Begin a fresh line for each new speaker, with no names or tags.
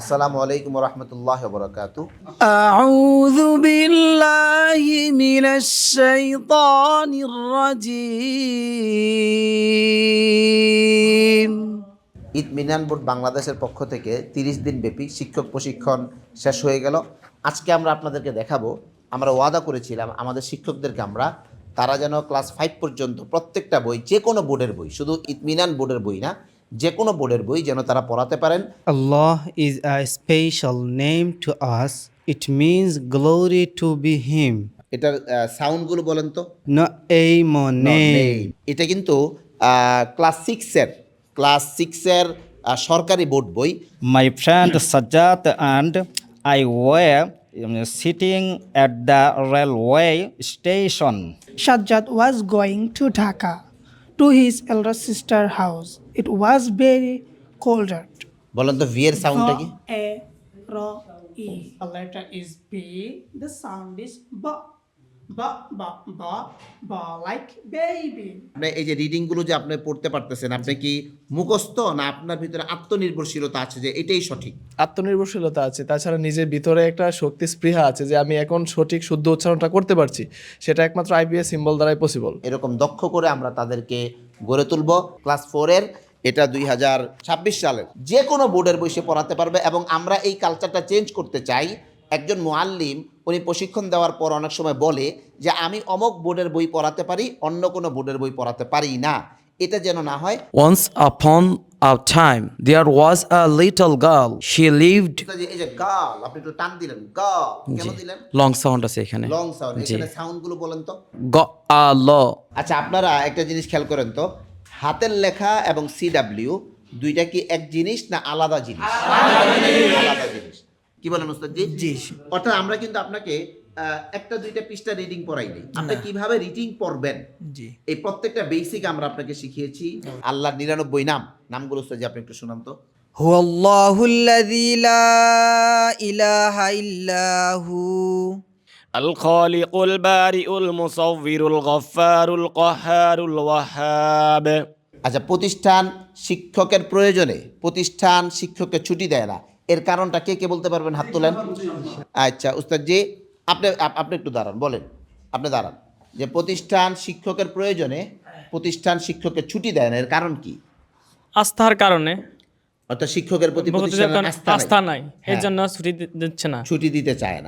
আসসালামু আলাইকুম রহমতুল্লাহ বরকাত
আউযু বিল্লাহি মিনাশ শাইতানির
রাজিম। বোর্ড বাংলাদেশের পক্ষ থেকে তিরিশ দিন ব্যাপী শিক্ষক প্রশিক্ষণ শেষ হয়ে গেল। আজকে আমরা আপনাদেরকে দেখাবো আমরা ওয়াদা করেছিলাম আমাদের শিক্ষকদেরকে আমরা তারা যেন ক্লাস ফাইভ পর্যন্ত প্রত্যেকটা বই যে কোনো বোর্ডের বই শুধু ইতমিনান বোর্ডের বই না যে কোনো বোর্ডের বই যেন তারা পড়াতে পারেন।
Allah is a special name to us it means glory to be him
এটার সাউন্ডগুলো বলেন তো।
না এই মনে
এটা কিন্তু ক্লাস সিক্সের ক্লাস সিক্সের সরকারি বোর্ড বই।
My friend Sajjad and I were sitting at the railway station
Sajjad was going to Dhaka to his elder sister house It was very cold out.
বলেন তো ভি এর সাউন্ডটা কি
A ro e. A letter is B. The sound is b. B b b like baby.
আপনি এই যে রিডিংগুলো যে আপনি পড়তে পারতেছেন আপনি কি মুখস্থ না আপনার ভিতরে আত্মনির্ভরশীলতা আছে যে এটাই সঠিক
আত্মনির্ভরশীলতা আছে তাছাড়া নিজের ভিতরে একটা শক্তি স্পৃহা আছে যে আমি এখন সঠিক শুদ্ধ উচ্চারণটা করতে পারছি সেটা একমাত্র আইবিএস সিম্বল দ্বারাই পসিবল
এরকম দক্ষ করে আমরা তাদেরকে গড়ে তুলব। ক্লাস ফোরের এটা দুই হাজার ছাব্বিশ সালের। যে কোনো বোর্ডের বই সে পড়াতে পারবে এবং আমরা এই কালচারটা চেঞ্জ করতে চাই। একজন মোয়াল্লিম, উনি প্রশিক্ষণ দেওয়ার পর অনেক সময় বলে যে, আমি অমক বোর্ডের বই পড়াতে পারি, অন্য কোনো বোর্ডের বই পড়াতে পারি না। এটা যেন না হয়।
Once upon a time, there was a little girl. She lived.
যে এই যে গাল আপনি একটু টান দিলেন। গাল কেন দিলেন?
লং সাউন্ড আছে এখানে।
লং সাউন্ড এখানে সাউন্ডগুলো বলেন তো।
গ আ ল
আচ্ছা আপনারা একটা জিনিস খেয়াল করেন তো। হাতের লেখা এবং সিডাব্লিউ দুইটা কি এক জিনিস না আলাদা জিনিস। আলাদা জিনিস। কি বলেন উস্তাদজি? জি। অর্থাৎ আমরা কিন্তু আপনাকে একটা দুইটা পৃষ্ঠা রিডিং পড়াই নাই আপনি কিভাবে রিডিং পড়বেন
জি
এই প্রত্যেকটা বেসিক আমরা আপনাকে শিখিয়েছি আল্লাহর নিরানব্বই নাম নামগুলো উস্তাদজি আপনি একটু শুনান তো
هو الله الذي لا إله إلا هو
الخالق البارئ المصور الغفار القهار الوهاب
আচ্ছা প্রতিষ্ঠান শিক্ষকের প্রয়োজনে প্রতিষ্ঠান শিক্ষককে ছুটি দেয় না এর কারণটা কে কে বলতে পারবেন হাত তোলেন আচ্ছা উস্তাদজি আপনি আপ- আপনি একটু দাঁড়ান বলেন আপনি দাঁড়ান। যে প্রতিষ্ঠান শিক্ষকের প্রয়োজনে প্রতিষ্ঠান শিক্ষককে ছুটি দেয় না এর কারণ কি?
আস্থার কারণে।
অর্থাৎ শিক্ষকের প্রতি আস্থা নাই।
এর
হ্যাঁ,
জন্য ছুটি দিচ্ছে না।
ছুটি দিতে চায় না।